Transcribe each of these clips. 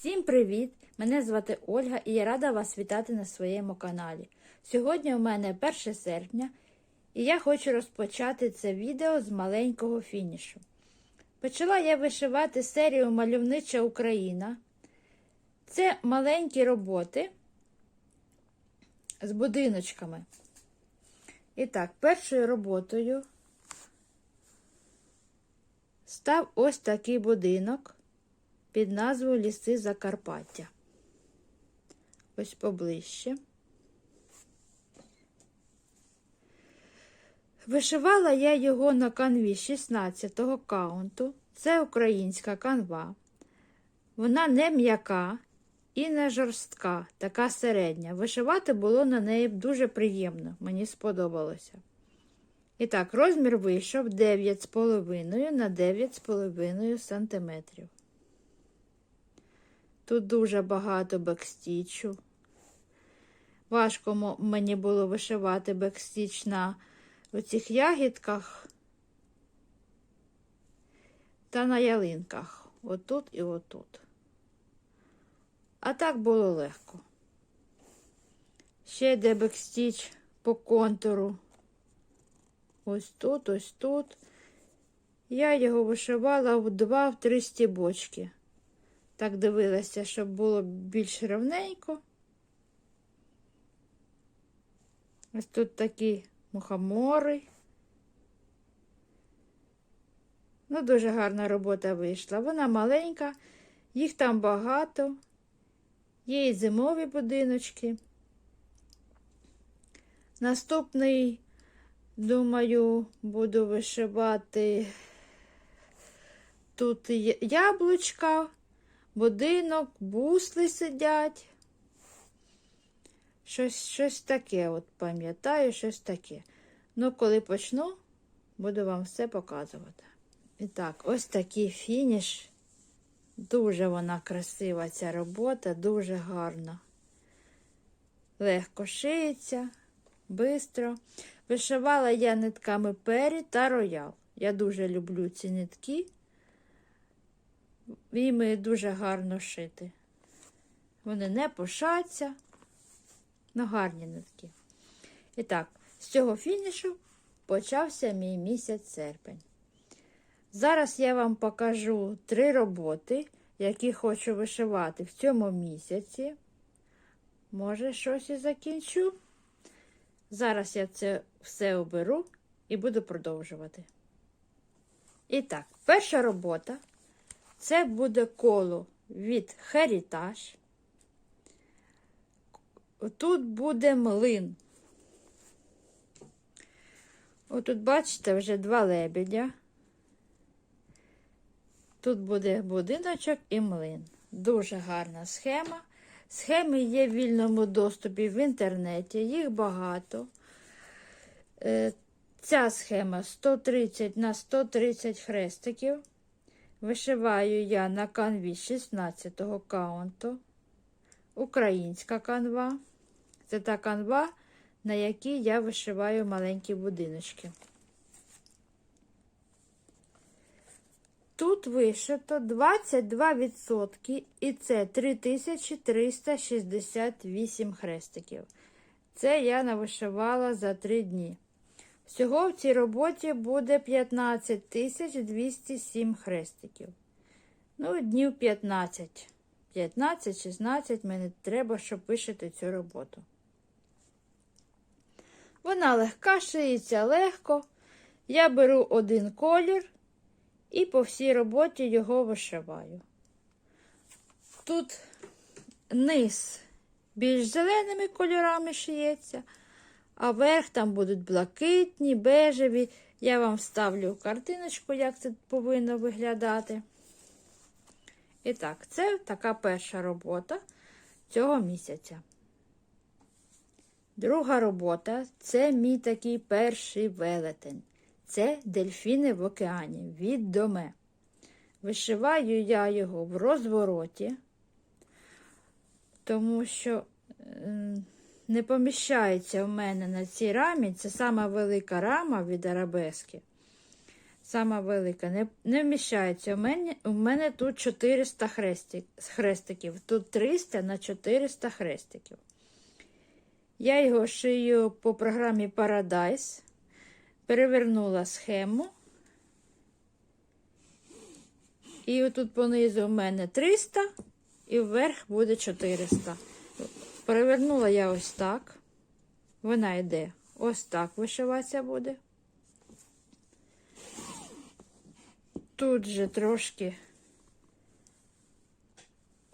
Всім привіт! Мене звати Ольга і я рада вас вітати на своєму каналі. Сьогодні у мене 1 серпня і я хочу розпочати це відео з маленького фінішу. Почала я вишивати серію Мальовнича Україна. Це маленькі роботи з будиночками. І так, першою роботою став ось такий будинок під назвою Ліси Закарпаття. Ось поближче. Вишивала я його на канві 16-го каунту. Це українська канва. Вона не м'яка і не жорстка, така середня. Вишивати було на неї дуже приємно, мені сподобалося. І так, розмір вийшов 9,5 на 9,5 см. Тут дуже багато бекстічу. Важко мені було вишивати бекстіч на оцих ягідках та на ялинках. Отут і отут. А так було легко. Ще йде бекстіч по контуру. Ось тут, ось тут. Я його вишивала в два-три стібочки. Так дивилася, щоб було більш ровненько. Ось тут такі мухомори. Ну, дуже гарна робота вийшла. Вона маленька, їх там багато. Є і зимові будиночки. Наступний, думаю, буду вишивати тут яблучка будинок, бусли сидять. Щось щось таке, от пам'ятаю, щось таке. Ну, коли почну, буду вам все показувати. І так, ось такий фініш. Дуже вона красива, ця робота, дуже гарна. Легко шиється, швидко. Вишивала я нитками пері та роял. Я дуже люблю ці нитки. Їми дуже гарно шити. Вони не пошаться, ну гарні нитки. І так, з цього фінішу почався мій місяць серпень. Зараз я вам покажу три роботи, які хочу вишивати в цьому місяці. Може, щось і закінчу. Зараз я це все оберу і буду продовжувати. І так, перша робота. Це буде коло від Heritage. Тут буде млин. Отут, бачите, вже два лебедя. Тут буде будиночок і млин. Дуже гарна схема. Схеми є в вільному доступі в інтернеті, їх багато. Е, ця схема 130 на 130 хрестиків. Вишиваю я на канві 16-го каунту. Українська канва. Це та канва, на якій я вишиваю маленькі будиночки. Тут вишито 22% і це 3368 хрестиків. Це я навишивала за 3 дні. Всього в цій роботі буде 15 207 хрестиків. Ну, днів 15. 15-16 мені треба, щоб вишити цю роботу. Вона легка, шиється легко. Я беру один колір і по всій роботі його вишиваю. Тут низ більш зеленими кольорами шиється. А верх там будуть блакитні, бежеві. Я вам вставлю картиночку, як це повинно виглядати. І так, це така перша робота цього місяця. Друга робота це мій такий перший велетень. Це дельфіни в океані від доме. Вишиваю я його в розвороті, тому що не поміщається в мене на цій рамі. Це сама велика рама від арабески. Сама велика. Не, не вміщається. У мене, у мене тут 400 хрестик, хрестиків. Тут 300 на 400 хрестиків. Я його шию по програмі Paradise. Перевернула схему. І отут понизу у мене 300 і вверх буде 400. Перевернула я ось так. Вона йде ось так вишиватися буде. Тут же трошки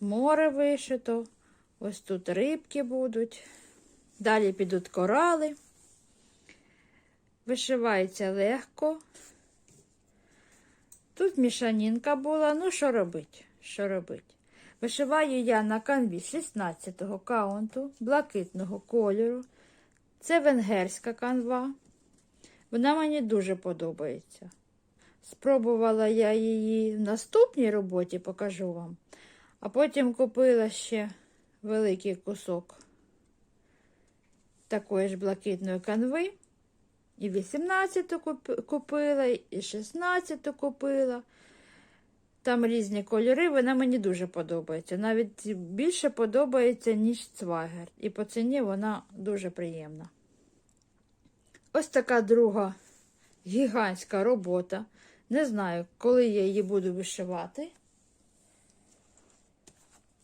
море вишито. Ось тут рибки будуть. Далі підуть корали. Вишивається легко. Тут мішанінка була. Ну, що робить? Що робить? Вишиваю я на канві 16-го каунту блакитного кольору. Це венгерська канва. Вона мені дуже подобається. Спробувала я її в наступній роботі, покажу вам. А потім купила ще великий кусок такої ж блакитної канви. І 18-ту купила, і 16-ту купила. Там різні кольори, вона мені дуже подобається. Навіть більше подобається, ніж цвагер. І по ціні вона дуже приємна. Ось така друга гігантська робота. Не знаю, коли я її буду вишивати.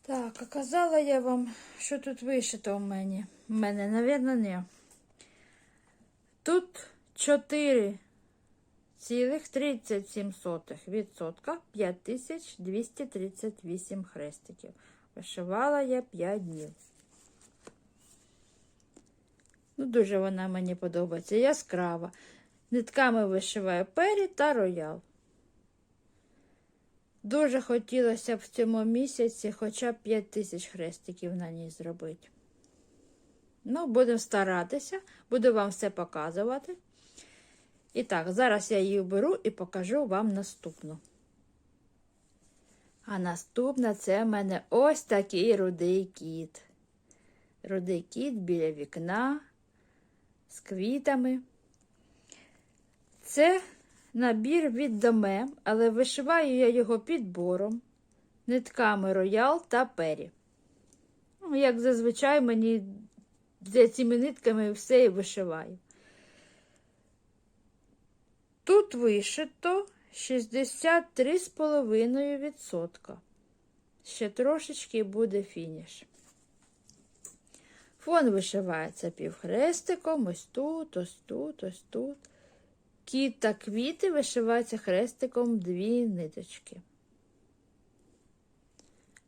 Так, а казала я вам, що тут вишито в мене. У мене, навірно, не. Тут 4,37% 5238 хрестиків. Вишивала я 5 днів. Ну, дуже вона мені подобається. Яскрава. Нитками вишиваю пері та роял. Дуже хотілося б в цьому місяці хоча б 5 тисяч хрестиків на ній зробити. Ну, будемо старатися, буду вам все показувати. І так, зараз я її беру і покажу вам наступну. А наступна це в мене ось такий рудий кіт. Рудий кіт біля вікна з квітами. Це набір від доме, але вишиваю я його підбором, нитками роял та пері. Ну, як зазвичай мені за цими нитками все і вишиваю. Тут вишито 63,5%. Ще трошечки буде фініш. Фон вишивається півхрестиком, ось тут, ось тут, ось тут. Кіт та квіти вишиваються хрестиком дві ниточки.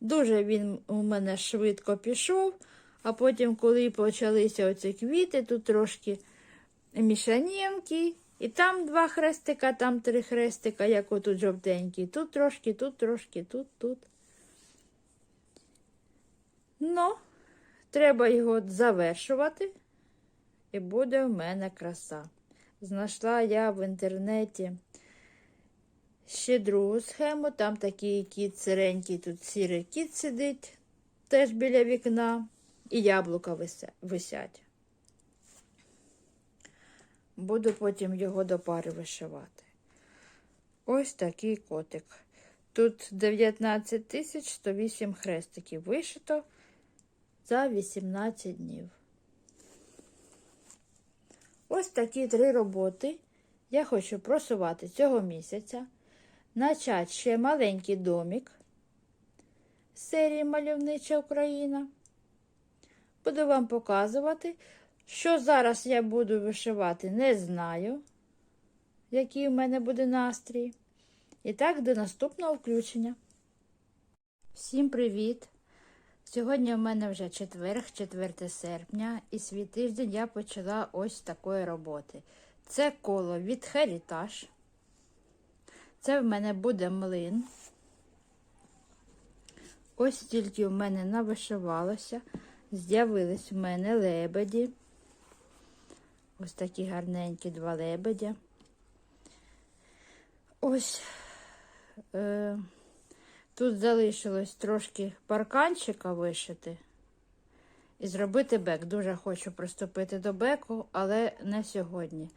Дуже він у мене швидко пішов, а потім, коли почалися оці квіти, тут трошки мішанінки, і там два хрестика, там три хрестика, як отут жовтенький. Тут трошки, тут трошки, тут, тут. Ну, треба його завершувати, і буде в мене краса. Знайшла я в інтернеті ще другу схему. Там такий кіт сиренький, тут сірий кіт сидить теж біля вікна, і яблука висять. Буду потім його до пари вишивати. Ось такий котик. Тут 19 108 хрестиків вишито за 18 днів. Ось такі три роботи я хочу просувати цього місяця. Начать ще маленький домик з серії Мальовнича Україна. Буду вам показувати, що зараз я буду вишивати, не знаю, який у мене буде настрій. І так, до наступного включення. Всім привіт! Сьогодні в мене вже четверг, 4 серпня, і свій тиждень я почала ось такої роботи. Це коло від Heritage. Це в мене буде млин. Ось тільки в мене навишивалося. З'явились в мене лебеді. Ось такі гарненькі два лебедя. Ось. Е Тут залишилось трошки парканчика вишити і зробити бек. Дуже хочу приступити до беку, але не сьогодні.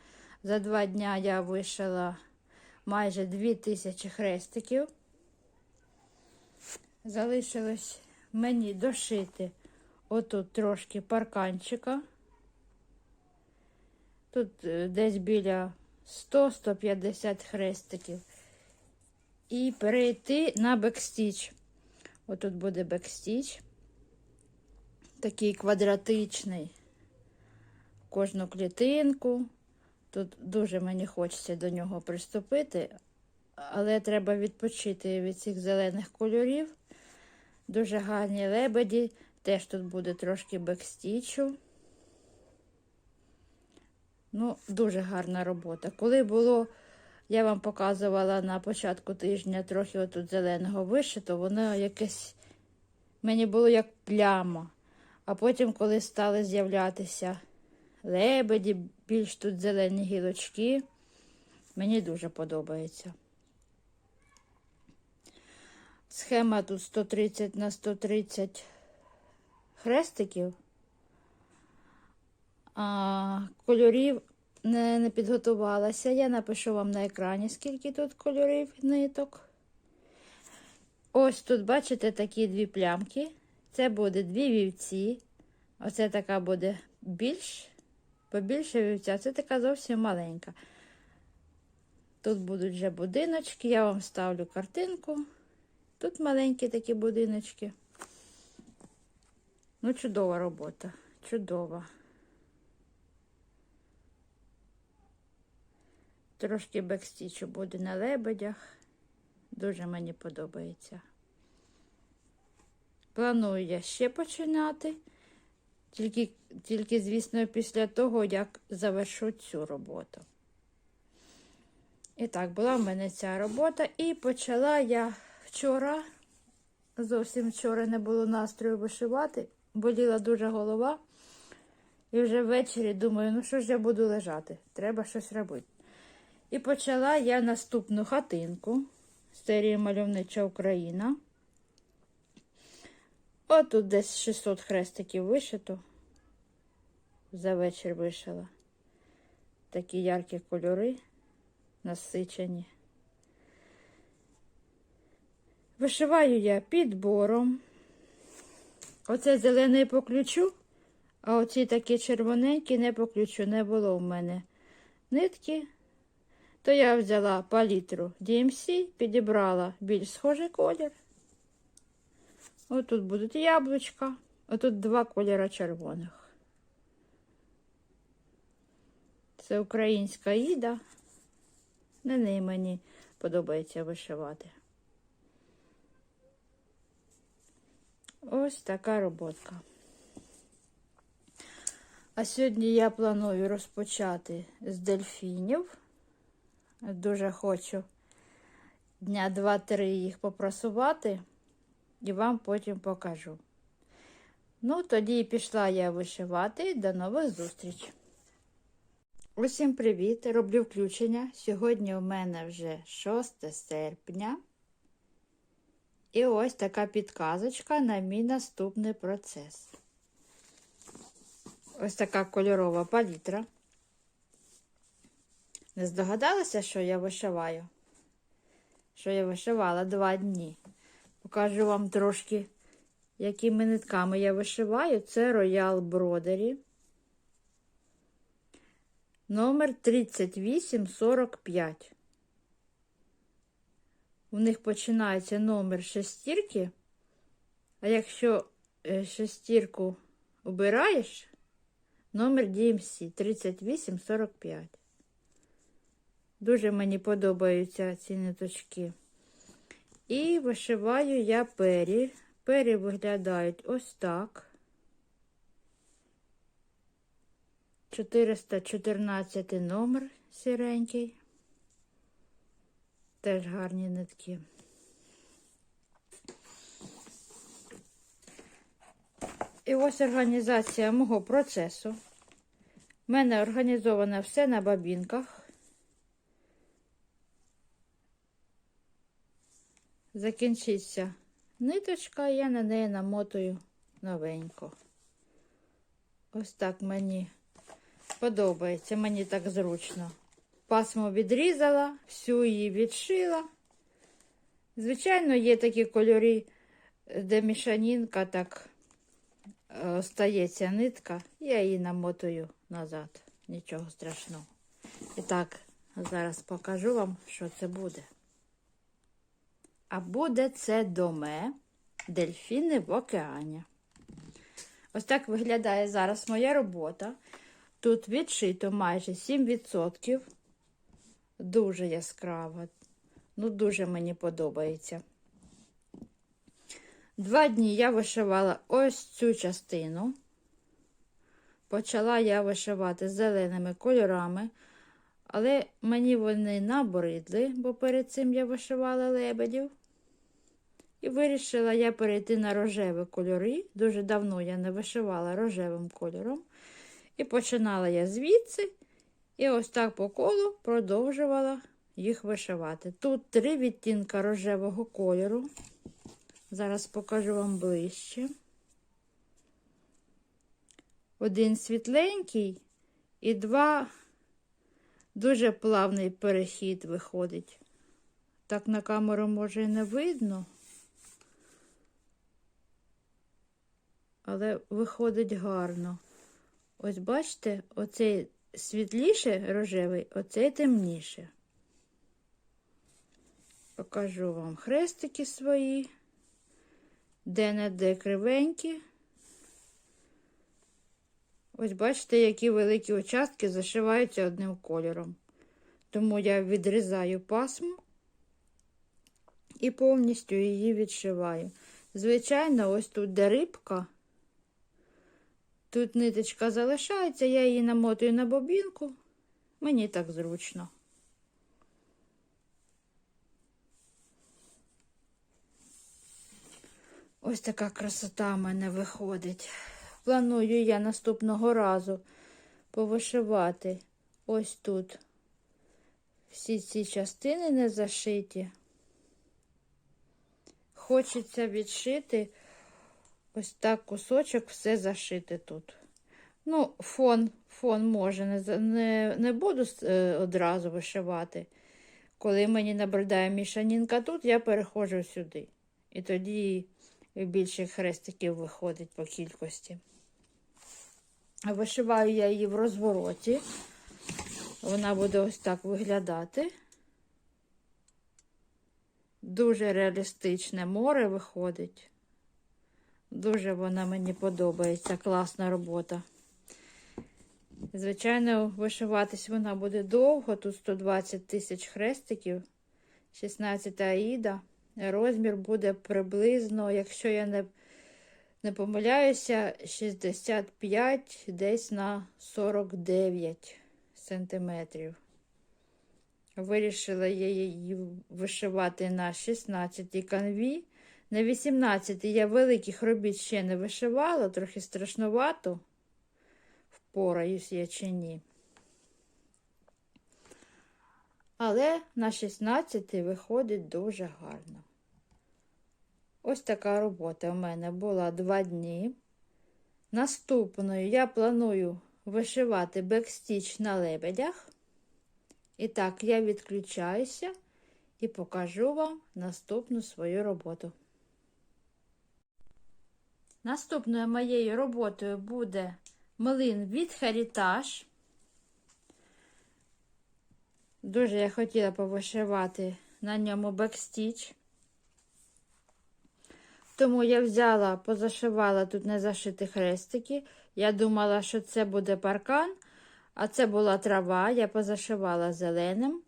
За два дня я вишила майже 2000 хрестиків. Залишилось мені дошити отут трошки парканчика. Тут е, десь біля 100-150 хрестиків. І перейти на бекстіч. Отут буде бекстіч. Такий квадратичний. Кожну клітинку. Тут дуже мені хочеться до нього приступити, але треба відпочити від цих зелених кольорів. Дуже гарні лебеді. Теж тут буде трошки бекстічу. Ну, дуже гарна робота. Коли було, я вам показувала на початку тижня трохи отут зеленого вишито, воно якесь мені було як пляма. А потім, коли стали з'являтися лебеді, більш тут зелені гілочки, мені дуже подобається. Схема тут 130 на 130 хрестиків. А, кольорів не, не підготувалася. Я напишу вам на екрані, скільки тут кольорів ниток. Ось тут, бачите, такі дві плямки. Це буде дві вівці. Оце така буде більш, побільше вівця. Це така зовсім маленька. Тут будуть вже будиночки. Я вам ставлю картинку. Тут маленькі такі будиночки. Ну, чудова робота. Чудова. Трошки бекстічу буде на лебедях. Дуже мені подобається. Планую я ще починати. Тільки, тільки, звісно, після того, як завершу цю роботу. І так, була в мене ця робота. І почала я вчора, зовсім вчора не було настрою вишивати, боліла дуже голова. І вже ввечері думаю, ну що ж я буду лежати? Треба щось робити. І почала я наступну хатинку з серії Мальовнича Україна. Отут десь 600 хрестиків вишито. За вечір вишила. Такі яркі кольори, насичені. Вишиваю я підбором. Оце зелений по ключу, а оці такі червоненькі не по ключу, не було в мене нитки. То я взяла палітру DMC, підібрала більш схожий колір. Отут будуть яблучка, отут два кольори червоних. Це українська їда. На неї мені подобається вишивати. Ось така роботка. А сьогодні я планую розпочати з дельфінів. Дуже хочу дня два-три їх попрасувати і вам потім покажу. Ну, тоді і пішла я вишивати. До нових зустріч. Усім привіт! Роблю включення. Сьогодні у мене вже 6 серпня. І ось така підказочка на мій наступний процес. Ось така кольорова палітра. Не здогадалася, що я вишиваю? Що я вишивала два дні. Покажу вам трошки, якими нитками я вишиваю. Це Royal Бродері. Номер 3845. У них починається номер шестірки. А якщо е, шестірку обираєш, номер DMC 3845. Дуже мені подобаються ці ниточки. І вишиваю я пері. Пері виглядають ось так. 414 номер сіренький. Теж гарні нитки. І ось організація мого процесу. У мене організовано все на бабінках. Закінчиться ниточка, я на неї намотую новенько. Ось так мені подобається, мені так зручно. пасму відрізала, всю її відшила. Звичайно, є такі кольори, де мішанінка так е, остається нитка, я її намотую назад. Нічого страшного. І так, зараз покажу вам, що це буде. А буде це доме дельфіни в океані. Ось так виглядає зараз моя робота. Тут відшито майже 7%. Дуже яскраво. Ну, дуже мені подобається. Два дні я вишивала ось цю частину. Почала я вишивати зеленими кольорами, але мені вони набридли, бо перед цим я вишивала лебедів. І вирішила я перейти на рожеві кольори. Дуже давно я не вишивала рожевим кольором. І починала я звідси, і ось так по колу продовжувала їх вишивати. Тут три відтінка рожевого кольору. Зараз покажу вам ближче. Один світленький і два дуже плавний перехід виходить. Так на камеру може і не видно. Але виходить гарно. Ось бачите, оцей світліше рожевий, оцей темніше. Покажу вам хрестики свої, де-не-де кривенькі. Ось бачите, які великі участки зашиваються одним кольором. Тому я відрізаю пасму і повністю її відшиваю. Звичайно, ось тут де рибка. Тут ниточка залишається, я її намотую на бобінку. Мені так зручно. Ось така красота в мене виходить. Планую я наступного разу повишивати ось тут. Всі ці частини не зашиті. Хочеться відшити ось так кусочок все зашити тут. Ну, фон фон може, не не, не буду е, одразу вишивати. Коли мені набридає мішанінка тут, я переходжу сюди. І тоді більше хрестиків виходить по кількості. Вишиваю я її в розвороті. Вона буде ось так виглядати. Дуже реалістичне море виходить. Дуже вона мені подобається, класна робота. Звичайно, вишиватись вона буде довго. Тут 120 тисяч хрестиків, 16 аїда. Розмір буде приблизно, якщо я не не помиляюся, 65 десь на 49 сантиметрів. Вирішила я її вишивати на 16 канві. На 18 я великих робіт ще не вишивала, трохи страшнувато, впораюсь я чи ні. Але на 16 виходить дуже гарно. Ось така робота у мене була два дні. Наступною я планую вишивати бекстіч на лебедях. І так, я відключаюся і покажу вам наступну свою роботу. Наступною моєю роботою буде млин від Heritage. Дуже я хотіла повишивати на ньому бекстіч. Тому я взяла, позашивала тут незашиті хрестики. Я думала, що це буде паркан, а це була трава, я позашивала зеленим.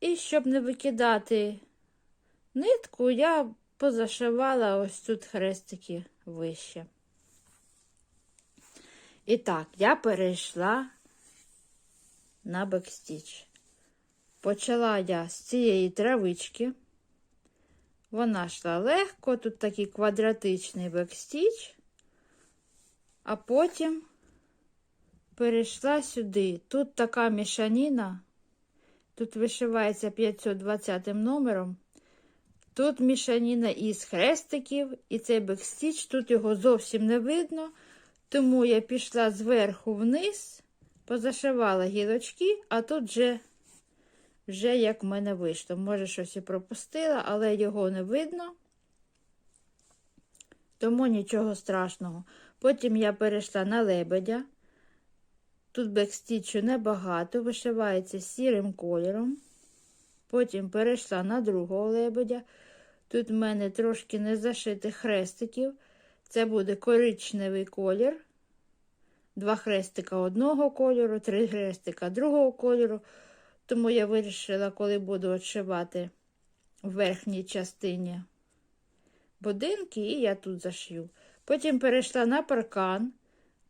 І щоб не викидати нитку, я позашивала ось тут хрестики вище. І так, я перейшла на бекстіч. Почала я з цієї травички. Вона йшла легко, тут такий квадратичний бекстіч, а потім перейшла сюди. Тут така мішаніна, тут вишивається 520 номером. Тут мішаніна із хрестиків, і цей бекстіч, тут його зовсім не видно, тому я пішла зверху вниз, позашивала гілочки, а тут вже, вже як в мене вийшло. Може, щось і пропустила, але його не видно, тому нічого страшного. Потім я перейшла на лебедя. Тут бекстічу небагато, вишивається сірим кольором. Потім перейшла на другого лебедя. Тут в мене трошки не зашитих хрестиків. Це буде коричневий колір. Два хрестика одного кольору, три хрестика другого кольору. Тому я вирішила, коли буду відшивати в верхній частині будинки, і я тут зашью. Потім перейшла на паркан.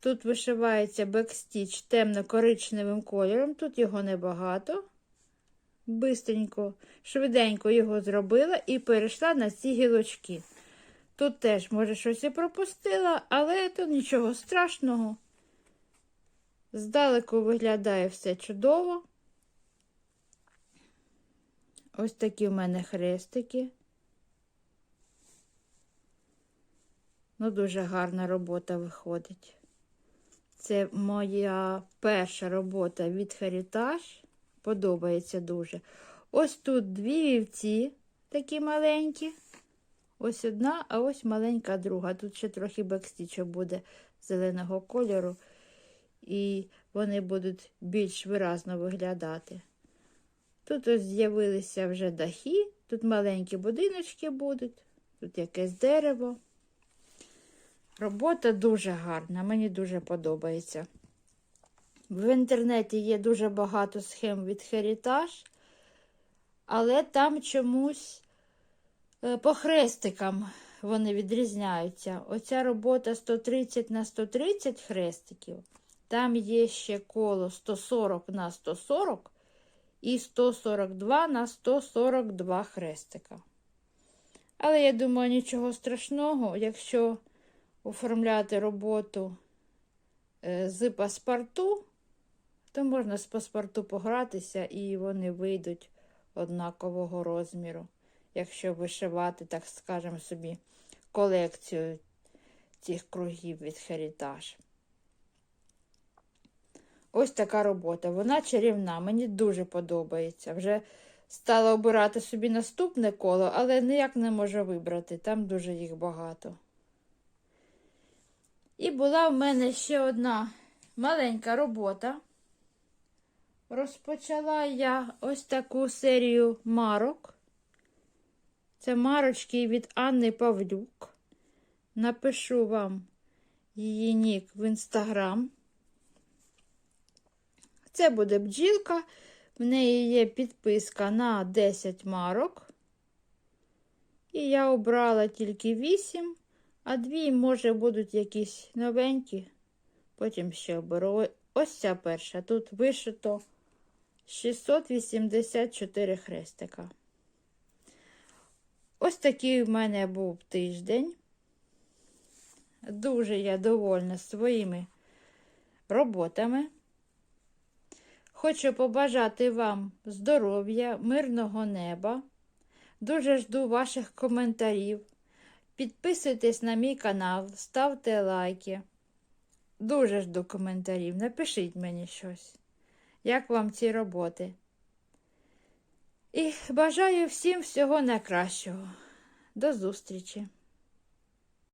Тут вишивається бекстіч темно-коричневим кольором, тут його небагато. Бистренько, швиденько його зробила і перейшла на ці гілочки. Тут теж, може, щось і пропустила, але то нічого страшного. Здалеку виглядає все чудово. Ось такі в мене хрестики. Ну, дуже гарна робота виходить. Це моя перша робота від Heritage. Подобається дуже. Ось тут дві вівці такі маленькі. Ось одна, а ось маленька друга. Тут ще трохи бекстічу буде зеленого кольору. І вони будуть більш виразно виглядати. Тут ось з'явилися вже дахи, тут маленькі будиночки будуть, тут якесь дерево. Робота дуже гарна, мені дуже подобається. В інтернеті є дуже багато схем від Heritage, але там чомусь е, по хрестикам вони відрізняються. Оця робота 130 на 130 хрестиків. Там є ще коло 140 на 140 і 142 на 142 хрестика. Але я думаю, нічого страшного, якщо оформляти роботу е, з паспорту, то можна з паспорту погратися і вони вийдуть однакового розміру, якщо вишивати, так скажемо собі, колекцію цих кругів від Heritage. Ось така робота. Вона чарівна, мені дуже подобається. Вже стала обирати собі наступне коло, але ніяк не можу вибрати, там дуже їх багато. І була в мене ще одна маленька робота. Розпочала я ось таку серію марок. Це марочки від Анни Павлюк. Напишу вам її нік в інстаграм. Це буде бджілка. В неї є підписка на 10 марок. І я обрала тільки 8, а дві, може, будуть якісь новенькі. Потім ще оберу. Ось ця перша. Тут вишито 684 хрестика. Ось такий в мене був тиждень. Дуже я довольна своїми роботами. Хочу побажати вам здоров'я, мирного неба. Дуже жду ваших коментарів. Підписуйтесь на мій канал, ставте лайки. Дуже жду коментарів. Напишіть мені щось, як вам ці роботи. І бажаю всім всього найкращого. До зустрічі!